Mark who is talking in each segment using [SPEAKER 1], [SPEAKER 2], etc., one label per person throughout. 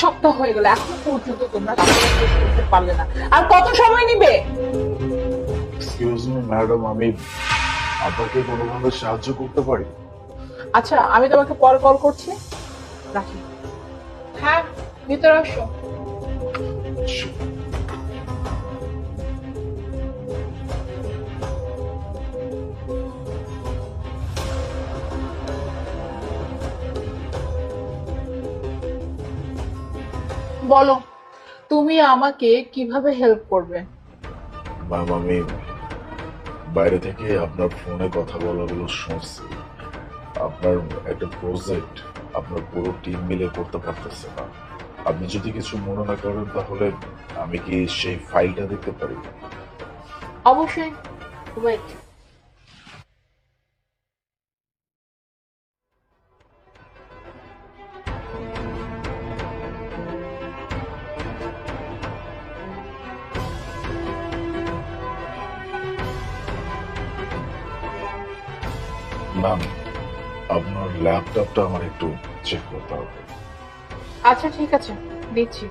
[SPEAKER 1] সপ্তাহ হয়ে গেল এখন পর্যন্ত তোমরা করতে পারলে না। আর কত সময় নিবে?
[SPEAKER 2] এক্সকিউজ মি ম্যাডাম আমি আপনাকে কোনোভাবে সাহায্য করতে পারি?
[SPEAKER 1] আচ্ছা আমি তোমাকে পরে কল করছি। রাখি। হ্যাঁ ভিতরে আসো। বলো তুমি আমাকে কীভাবে হেল্প করবে?
[SPEAKER 2] ম্যাম আমি বাইরে থেকে আপনার ফোনে কথা বলাগুলো শুনছি। আপনার একটা প্রজেক্ট আপনার পুরো টিম মিলে করতে পারতেছে না। আপনি যদি কিছু মনে না করেন তাহলে আমি কি সেই ফাইলটা দেখতে পারি?
[SPEAKER 1] অবশ্যই। ওয়েট
[SPEAKER 2] ম্যাম আপনার ল্যাপটপটা আমার একটু চেক করতে হবে।
[SPEAKER 1] আচ্ছা ঠিক আছে দিচ্ছি।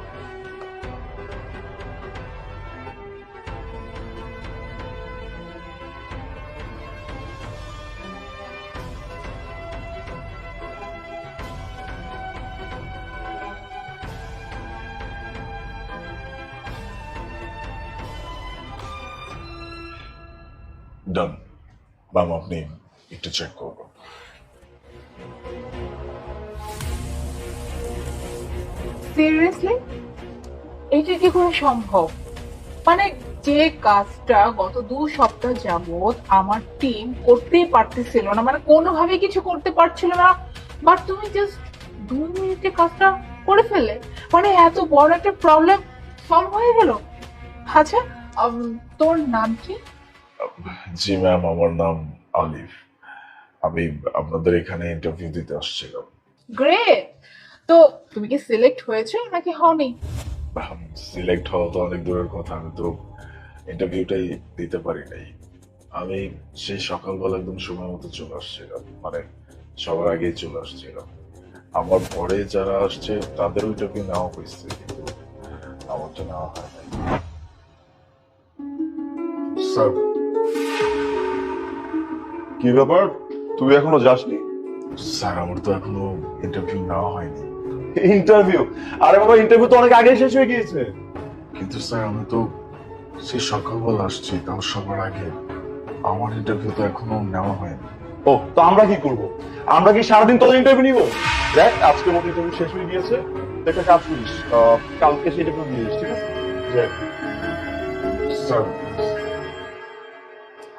[SPEAKER 2] ডান ম্যাম আপনি একটু চেক
[SPEAKER 1] সিরিয়াসলি এটা কি করে সম্ভব? মানে যে কাজটা গত দু সপ্তাহ যাবত আমার টিম করতেই পারতেছিল না মানে কোনোভাবে কিছু করতে পারছিল না বাট তুমি জাস্ট দু মিনিটে কাজটা করে ফেলে। মানে এত বড় একটা প্রবলেম সলভ হয়ে গেল? আচ্ছা তোর নাম কি?
[SPEAKER 2] জি ম্যাম আমার নাম আলিফ। আমি আপনাদের এখানে ইন্টারভিউ দিতে আসছিলাম।
[SPEAKER 1] গ্রেট তো তুমি কি সিলেক্ট হয়েছে নাকি হওনি?
[SPEAKER 2] সিলেক্ট হওয়া তো অনেক দূরের কথা আমি তো ইন্টারভিউটাই দিতে পারি নাই। আমি সেই সকালবেলা একদম সময় মতো চলে আসছিলাম মানে সবার আগেই চলে আসছিলাম। আমার পরে যারা আসছে তাদেরও ইন্টারভিউ নেওয়া হয়েছে কিন্তু আমারটা নেওয়া হয় নাই।
[SPEAKER 3] স্যার কি ব্যাপার? তুই এখনও যাসনি?
[SPEAKER 2] স্যার আমার তো এখনও ইন্টারভিউ নেওয়া হয়নি।
[SPEAKER 3] ইন্টারভিউ আরে বাবা ইন্টারভিউ তো অনেক আগে শেষ হয়ে গিয়েছে।
[SPEAKER 2] কিন্তু স্যার আমি তো সেই সকালবেলা আসছি তাও সবার আগে। আমার ইন্টারভিউ তো এখনও নেওয়া হয়নি।
[SPEAKER 3] ও তো আমরা কি করব? আমরা কি সারাদিন তোদের ইন্টারভিউ নিব? দেখ আজকে মতো ইন্টারভিউ শেষ হয়ে গিয়েছে। একটা কাজ করিস আহ, কালকে সেই ইন্টারভিউ নিয়ে ঠিক আছে
[SPEAKER 2] স্যার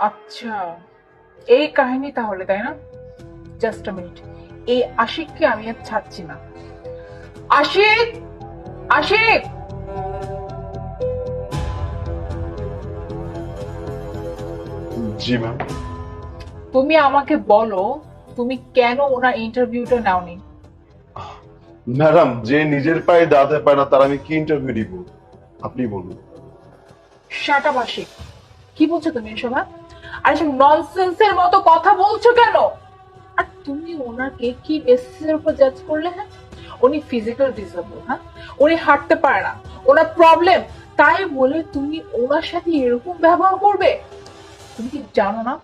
[SPEAKER 1] আচ্ছা। এই কাহিনী তাহলে তাই না? জাস্ট আ মিনিট এই আশিককে আমি আর ছাড়ছি না। আশিক! আশিক!
[SPEAKER 3] জি ম্যাম
[SPEAKER 1] তুমি আমাকে বলো তুমি কেন ওনার ইন্টারভিউটা নাওনি?
[SPEAKER 3] ম্যাডাম যে নিজের পায়ে দাঁড়াতে পারে না তার আমি কি ইন্টারভিউ দিব? আপনি বলুন।
[SPEAKER 1] শাট আশিক কি বলছো তুমি এসব হ্যাঁ? আর ননসেন্সের মতো কথা বলছো কেন? আর তুমি ওনাকে কি বেসিসের উপর জাজ করলে হ্যাঁ? উনি ফিজিক্যাল ডিসেবল হ্যাঁ? উনি হাঁটতে পারে না। ওনার প্রবলেম তাই বলে তুমি ওনার সাথে এরকম ব্যবহার করবে? তুমি কি জানো না?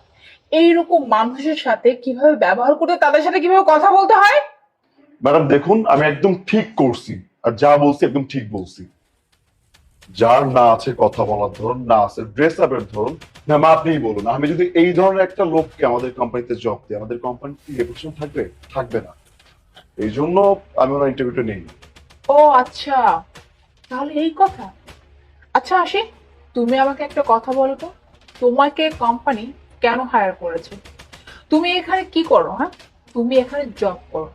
[SPEAKER 1] এইরকম মানুষের সাথে কীভাবে ব্যবহার করতে, তাদের সাথে কীভাবে কথা বলতে হয়?
[SPEAKER 3] ম্যাডাম, দেখুন, আমি একদম ঠিক করছি। আর যা বলছি, একদম ঠিক বলছি। যার না আছে কথা বলার ধরন, না আছে ড্রেস আপের ধরন ম্যাম আপনিই বলুন। আমি যদি এই ধরনের একটা লোককে আমাদের কোম্পানিতে জব দিই, আমাদের কোম্পানি রেপুটেশন থাকবে? থাকবে না। এই জন্য আমি ওনার ইন্টারভিউটা নেই।
[SPEAKER 1] ও আচ্ছা। তাহলে এই কথা। আচ্ছা আসি তুমি আমাকে একটা কথা বলো তো। তোমাকে কোম্পানি কেন হায়ার করেছে? তুমি এখানে কি করো হ্যাঁ? তুমি এখানে জব করো।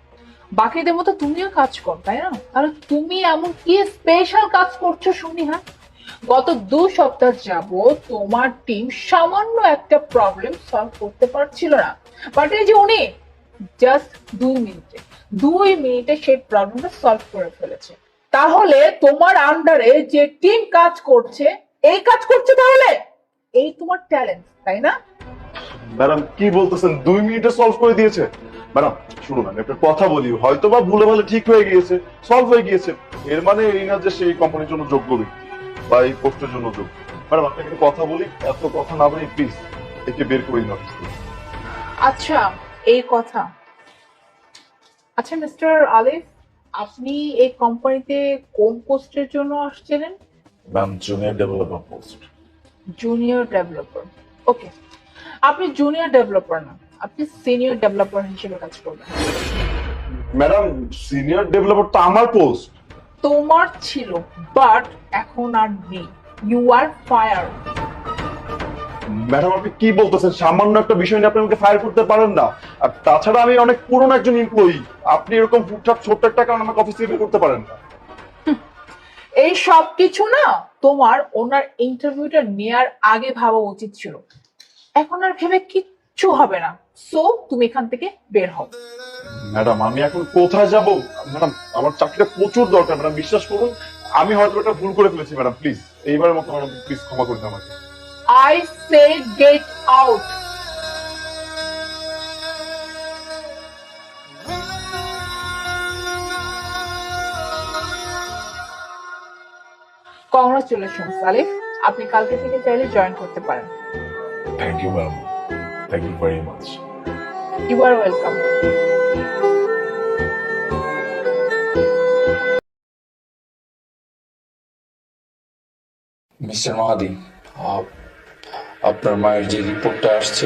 [SPEAKER 1] বাকিদের মতো তুমিও কাজ করো, তাই না? তাহলে তুমি এমন কি স্পেশাল কাজ করছ শুনি হ্যাঁ? গত দু সপ্তাহ যাব তোমার টিম সামান্য একটা প্রবলেম সলভ করতে পারছিল না। বাট এই যে উনি জাস্ট দুই মিনিটে দুই মিনিটে সেই প্রবলেমটা সলভ করে ফেলেছে। তাহলে তোমার আন্ডারে যে টিম কাজ করছে, এই কাজ করছে তাহলে? এই তোমার ট্যালেন্ট তাই না?
[SPEAKER 3] ম্যাডাম, কি বলতেছেন? দুই মিনিটে সলভ করে দিয়েছে। ম্যাডাম, শুনুন, আমি একটা কথা বলি। হয়তো বা ভুলে ভালে ঠিক হয়ে গিয়েছে সলভ হয়ে গিয়েছে। এর মানে এই না যে সেই কোম্পানির জন্য যোগ্য ব্যক্তি। বা এই পোস্টের জন্য যোগ্য ম্যাডাম আপনাকে একটা কথা বলি এত কথা না বলি প্লিজ একে বের করে দিন
[SPEAKER 1] আচ্ছা এই কথা। আচ্ছা মিস্টার আলিফ আপনি এই কোম্পানিতে কোন পোস্টের জন্য আসছিলেন?
[SPEAKER 2] Ma'am junior developer post
[SPEAKER 1] junior developer okay আপনি জুনিয়র ডেভেলপার না আপনি সিনিয়র ডেভেলপার হিসেবে কাজ করবেন।
[SPEAKER 3] ম্যাডাম সিনিয়র ডেভেলপার তো আমার পোস্ট
[SPEAKER 1] তোমার ছিল বাট এখন আর নেই। ইউ আর ফায়ার
[SPEAKER 3] ম্যাডাম আপনি কি বলতেছেন? সামান্য একটা বিষয় নিয়ে আপনি আমাকে ফায়ার করতে পারেন না। আর তাছাড়া আমি অনেক পুরনো একজন এমপ্লয়ি আপনি এরকম ফুটঠাক ছোট্ট একটা কারণ আমাকে অফিস থেকে করতে পারেন না।
[SPEAKER 1] এই সব কিছু না তোমার ওনার ইন্টারভিউটা নেয়ার আগে ভাবা উচিত ছিল। এখন আর ভেবে কিচ্ছু হবে না। সো তুমি এখান থেকে বের হও।
[SPEAKER 3] ম্যাডাম আমি এখন কোথায় যাব? ম্যাডাম আমার চাকরিটা প্রচুর দরকার ম্যাডাম বিশ্বাস করুন আমি হয়তো একটা ভুল করে ফেলেছি ম্যাডাম প্লিজ এইবারের মতো ম্যাডাম প্লিজ ক্ষমা করে দিন আমাকে।
[SPEAKER 1] I say get out congratulation Alif আপনি কালকে থেকে চাইলে জয়েন করতে পারেন।
[SPEAKER 2] Thank you ma'am thank you very much
[SPEAKER 1] you are welcome
[SPEAKER 4] mister Mahadi up- আপনার মায়ের যে রিপোর্টটা আসছে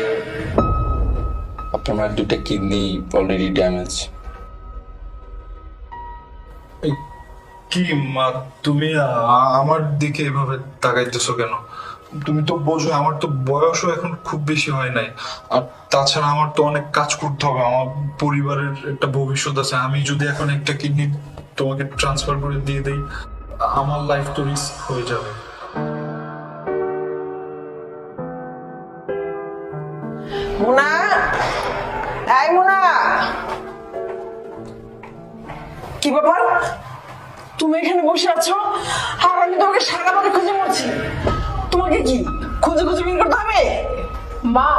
[SPEAKER 4] আপনার মায়ের দুটা কিডনি অলরেডি ড্যামেজ
[SPEAKER 5] কি মা তুমি আমার দিকে এভাবে তাকাইতেছো কেন? তুমি তো বোঝো, আমার তো বয়সও এখন খুব বেশি হয় নাই। আর তাছাড়া আমার তো অনেক কাজ করতে হবে, আমার পরিবারের একটা ভবিষ্যৎ আছে। আমি যদি এখন একটা কিডনি তোমাকে ট্রান্সফার করে দিয়ে দেই, আমার লাইফ তো রিস্ক হয়ে যাবে।
[SPEAKER 6] কি ব্যাপার? তুমি এখানে বসে আছো? আর আমি তোমাকে সারা খুঁজে মরছি। তোমাকে কি খুঁজে খুঁজে বের করতে হবে।
[SPEAKER 1] মা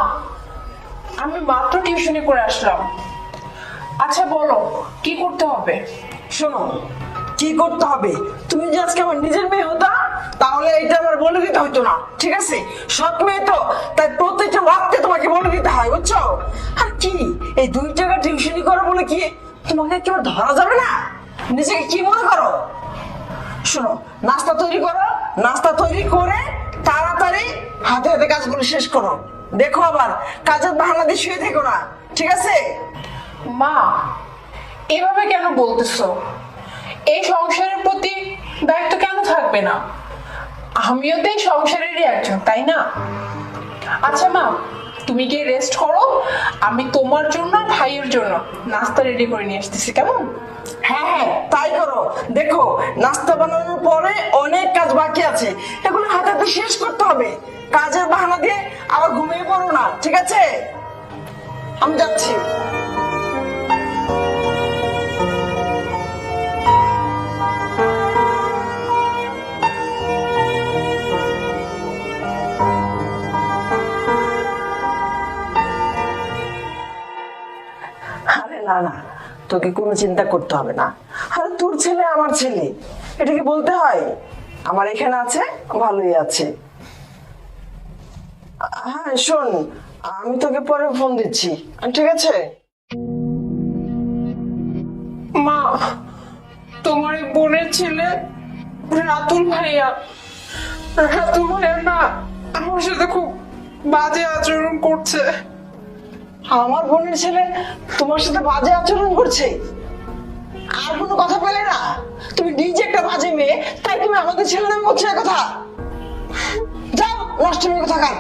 [SPEAKER 1] আমি মাত্র টিউশনি করে আসলাম। আচ্ছা বলো কি করতে হবে?
[SPEAKER 6] শোনো কি করতে হবে? তুমি যে আজকে আমার নিজের মেয়ে হতা তাহলে এটা আমার বলে দিতে হতো না ঠিক আছে? সৎ মেয়ে তো তাই প্রত্যেকটা ওয়াক্তে তোমাকে বলে দিতে হয় বুঝছ? আর কি এই দুই টাকা টিউশনি করো বলে কি তোমাকে কেউ ধরা যাবে না? নিজেকে কি মনে করো? শোনো, নাস্তা তৈরি করো, নাস্তা তৈরি করে তাড়াতাড়ি হাতে হাতে কাজগুলো শেষ করো। দেখো আবার, কাজের বাহানা দিয়ে শুয়ে থেকো না, ঠিক আছে?
[SPEAKER 7] মা, এভাবে কেন বলতেছো? এই সংসারের প্রতি দায়িত্ব কেন থাকবে না? আমিও তো এই সংসারেরই একজন, তাই না? আচ্ছা মা তুমি গিয়ে রেস্ট করো। আমি তোমার জন্য ভাইয়ের জন্য নাস্তা রেডি করে নিয়ে আসতেছি, কেমন?
[SPEAKER 6] হ্যাঁ হ্যাঁ তাই করো। দেখো, নাস্তা বানানোর পরে অনেক কাজ বাকি আছে। এগুলো হাতে হাতে শেষ করতে হবে। কাজের বাহানা দিয়ে আবার ঘুমিয়ে পড়ো না, ঠিক আছে? আমি যাচ্ছি। না না তোকে কোনো চিন্তা করতে হবে না। আরে তোর ছেলে, আমার ছেলে। এটাকে বলতে হয়? আমার এখানে আছে, ভালোই আছে। হ্যাঁ শোন, আমি তোকে পরে ফোন দিচ্ছি। ঠিক আছে?
[SPEAKER 7] মা, তোমার বোনের ছেলে রাতুল ভাইয়া। রাতুল ভাইয়া না, আমার সাথে খুব বাজে আচরণ করছে।
[SPEAKER 6] আমার বোনের ছেলে তোমার সাথে বাজে আচরণ করছে। আর কোনো কথা পেলে না। তুমি নিজে একটা বাজে মেয়ে তাই তুমি আমাদের ছেলে নামে বলছো কথা যাও নষ্ট মেয়ে কথা কার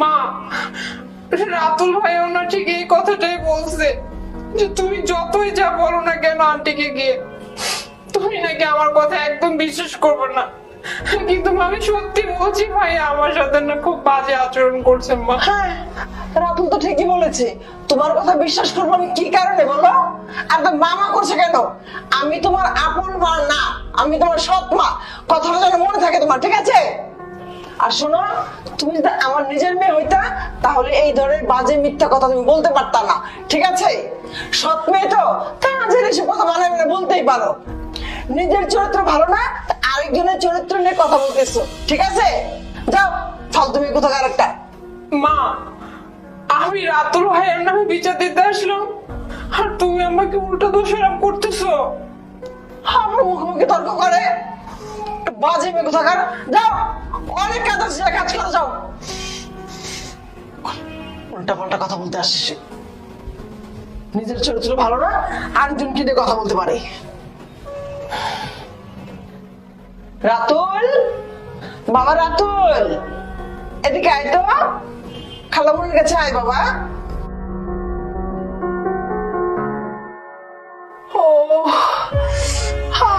[SPEAKER 7] মা রাতুল ভাইও না ঠিক এই কথাটাই বলছে যে তুমি যতই যা বলো না কেন আন্টিকে গিয়ে তুমি নাকি আমার কথা একদম বিশ্বাস করবে না। কিন্তু আমি সত্যি বলছি ভাই আমার সাথে না খুব বাজে আচরণ করছে মা।
[SPEAKER 6] হ্যাঁ রাতুল তো ঠিকই বলেছে। তোমার কথা বিশ্বাস করব আমি কি কারণে বলো? আর তো মামা করছে কেন? আমি তোমার আপন মা না, আমি তোমার সৎ মা। কথাটা যেন মনে থাকে তোমার, ঠিক আছে? আর শোনো, তুমি যদি আমার নিজের মেয়ে হইতা, তাহলে এই ধরনের বাজে মিথ্যা কথা তুমি বলতে না, ঠিক আছে? সৎ মেয়ে তো তাই মাঝে এসে কথা মানে বলতেই পারো। নিজের চরিত্র ভালো না আরেকজনের চরিত্র নিয়ে কথা বলতেছো, ঠিক আছে? যাও, ফালতু মেয়ে কোথাকার একটা?
[SPEAKER 7] মা আমি রাতুল ভাইয়ের নামে বিচার দিতে আসলাম। আর তুমি আমাকে উল্টো দোষারোপ করতেছো।
[SPEAKER 6] আমার মুখোমুখি তর্ক করে। বাজে যাও, অনেক কাজ আছে কাজ করে যাও। উল্টা পাল্টা কথা বলতে আসিস নিজের ভালো না, আরেকজনকে নিয়ে কথা বলতে পারে। রাতুল? বাবা রাতুল? এদিকে আয় তো। খালামুনির কাছে আয় বাবা।
[SPEAKER 7] ও হা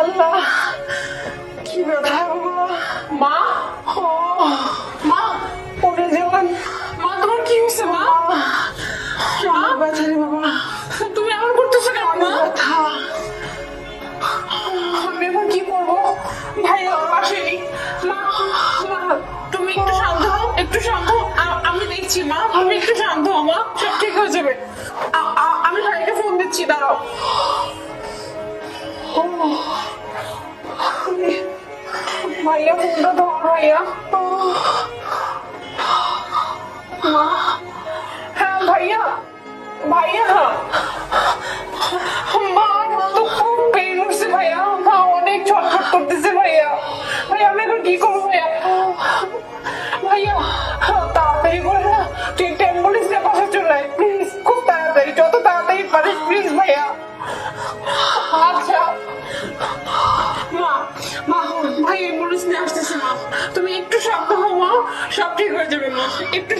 [SPEAKER 7] আল্লাহ কি ব্যথা বাবা। মা? ও মা? পড়ে গেলাম। মা তোমার কি হয়েছে মা? মা
[SPEAKER 6] ব্যথা রে বাবা।
[SPEAKER 7] তুমি এমন করতেছো কেন মা?
[SPEAKER 6] ব্যথা।
[SPEAKER 7] আমি এখন কি করব? ভাই আমার আসেনি মা যাবে। আমি ভাইকে ফোন দিচ্ছি, দাঁড়াও। ভাইয়া ফোনটা দাও, ভাইয়া। হ্যাঁ ভাইয়া। ভাইয়া। মা তো খুব পেন ভাইয়া। মা অনেক ছটফট করতেছে, ভাইয়া। ভাইয়া, আমি এখন কি করব, ভাইয়া? ভাইয়া তাড়াতাড়ি করে না, তুই একটু একটু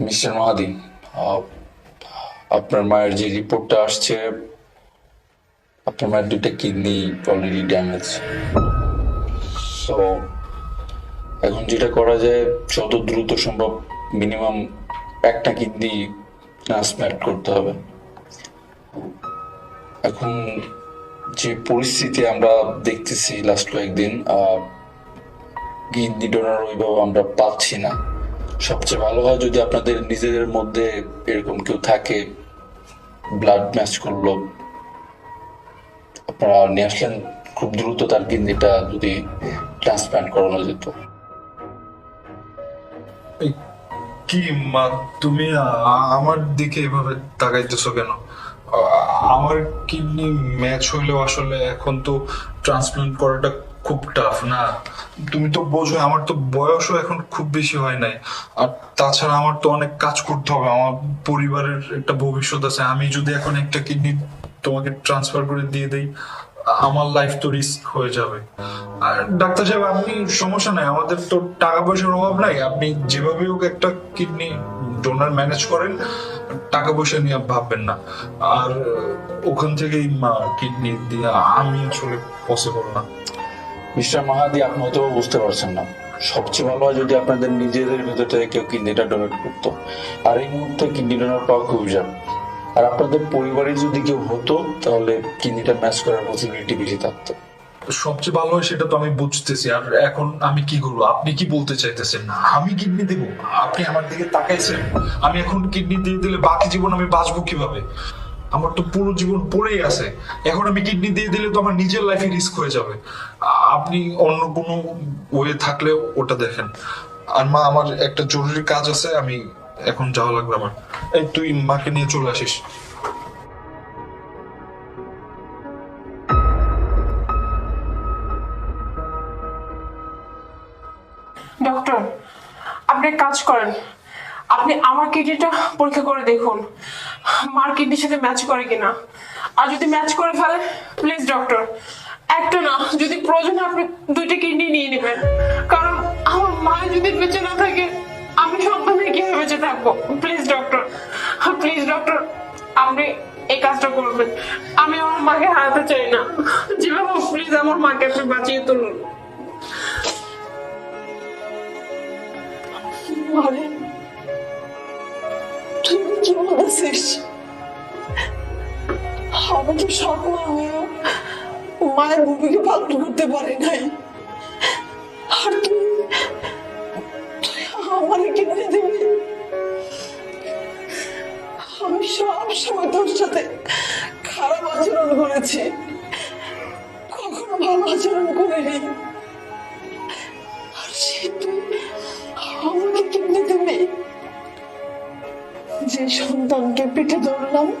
[SPEAKER 4] মিস্টার আপনার মায়ের যে রিপোর্টটা আসছে, আপনার মায়ের দুইটা কিডনি অলরেডি ড্যামেজ সো এখন যেটা করা যায়, যত দ্রুত সম্ভব মিনিমাম একটা কিডনি ট্রান্সপ্ল্যান্ট করতে হবে। এখন যে পরিস্থিতি আমরা দেখতেছি লাস্ট কয়েকদিন কিডনি ডোনার ওইভাবে আমরা পাচ্ছি না। সবচেয়ে ভালো হয় যদি আপনাদের নিজেদের মধ্যে এরকম কেউ থাকে ব্লাড ম্যাচ করল, আপনারা নিয়ে আসলেন, খুব দ্রুত তার কিডনিটা যদি ট্রান্সপ্লান্ট করানো যেত।
[SPEAKER 5] কি মা, তুমি আমার দিকে এভাবে তাকাইতেছো কেন? আমার কিডনি ম্যাচ হইলেও আসলে এখন তো ট্রান্সপ্লান্ট করাটা খুব টাফ, না? তুমি তো বোঝো আমার তো বয়সও এখন খুব বেশি হয় নাই। আর তাছাড়া আমার তো অনেক কাজ করতে হবে, আমার পরিবারের একটা ভবিষ্যৎ আছে। আমি যদি এখন একটা কিডনি তোমাকে ট্রান্সফার করে দিয়ে দেই আমার লাইফ তো রিস্ক হয়ে যাবে। আর ডাক্তার সাহেব, আপনি সমস্যা নাই, আমাদের তো টাকা পয়সার অভাব নাই। আপনি যেভাবে হোক একটা কিডনি ডোনার ম্যানেজ করেন, টাকা পয়সা নিয়ে ভাববেন না। আর ওখান থেকেই কিডনি দিয়ে আমি আসলে পসিবল না।
[SPEAKER 4] মিস্টার মাহাদি, আপনি হয়তো বুঝতে পারছেন না। সবচেয়ে ভালো হয় যদি আপনাদের নিজেদের ভেতর থেকে কেউ কিডনিটা ডোনেট করতো। আর এই মুহূর্তে কিডনি ডোনার পাওয়া খুবই যাবে। আর আপনাদের পরিবারে যদি কেউ হতো, তাহলে কিডনিটা ম্যাচ করার পসিবিলিটি বেশি থাকতো।
[SPEAKER 5] সবচেয়ে ভালো হয় সেটা তো আমি বুঝতেছি। আর এখন আমি কি করব? আপনি কি বলতে চাইতেছেন? আমি কিডনি দেবো। আপনি আমার দিকে তাকাইছেন। আমি এখন কিডনি দিয়ে দিলে বাকি জীবন আমি বাঁচবো কীভাবে? আমার তো পুরো জীবন পড়েই আছে। এখন আমি কিডনি দিয়ে দিলে তো আমার নিজের লাইফে রিস্ক হয়ে যাবে। আপনি অন্য কোনো ওয়ে থাকলে ওটা দেখেন। আর মা, আমার একটা জরুরি কাজ আছে, আমি এখন যাওয়া লাগবে আমার। এই, তুই মাকে নিয়ে চলে আসিস।
[SPEAKER 7] ডক্টর, আপনি কাজ করেন। আপনি আমার কিডনিটা পরীক্ষা করে দেখুন। মার কিডনির সাথে ম্যাচ করে কিনা। আর যদি ম্যাচ করে ফেলে প্লিজ ডক্টর, একটা না, যদি প্রয়োজন আপনি দুইটা কিডনি নিয়ে নেবেন। কারণ আমার মা যদি বেঁচে বেঁচে থাকব। প্লিজ ডক্টর প্লিজ ডক্টর আপনি এই কাজটা করবেন। আমি আমার মাকে হারাতে চাই না। যেভাবে প্লিজ আমার মাকে আপনি বাঁচিয়ে তুলুন।
[SPEAKER 6] আমি আমার কিনে দিবি? সব সময় তোর সাথে খারাপ আচরণ করেছি। কখনো ভালো আচরণ করিনি। আর সে তুই আমাকে কিনে দিবি। যে সন্তানকে পেটে ধরলাম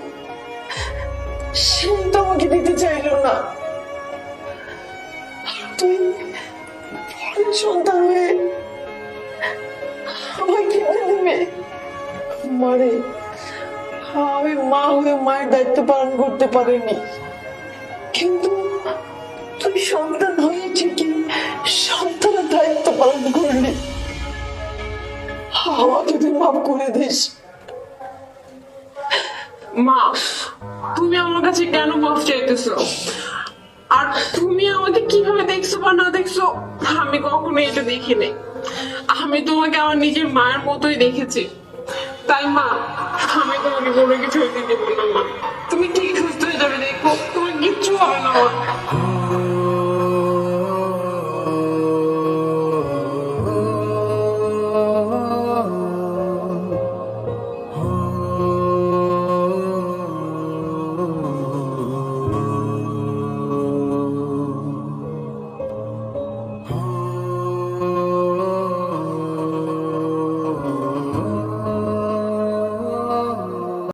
[SPEAKER 6] সে তো আমাকে দিতে চাইল না। তুই পরের সন্তান হয়ে আমায় কিনে দিবে। মারে। আমি মা হয়ে মায়ের দায়িত্ব পালন করতে পারিনি। কিন্তু তুই সন্তান হয়ে ঠিকই সন্তানের দায়িত্ব পালন করলি। আমাকে তুই মাফ করে দিস।
[SPEAKER 7] মা, তুমি আমার কাছে কেন মাফ চাইতেছো? আর তুমি আমাকে কীভাবে দেখছ বা না দেখছ, আমি কখনো এটা দেখিনি। আমি তোমাকে আমার নিজের মায়ের মতোই দেখেছি। তাই মা, আমি তোমাকে কোনো কিছু দিতে বললাম না। তুমি ঠিক সুস্থ হয়ে যাবে দেখো? তোমার কিচ্ছু হবে না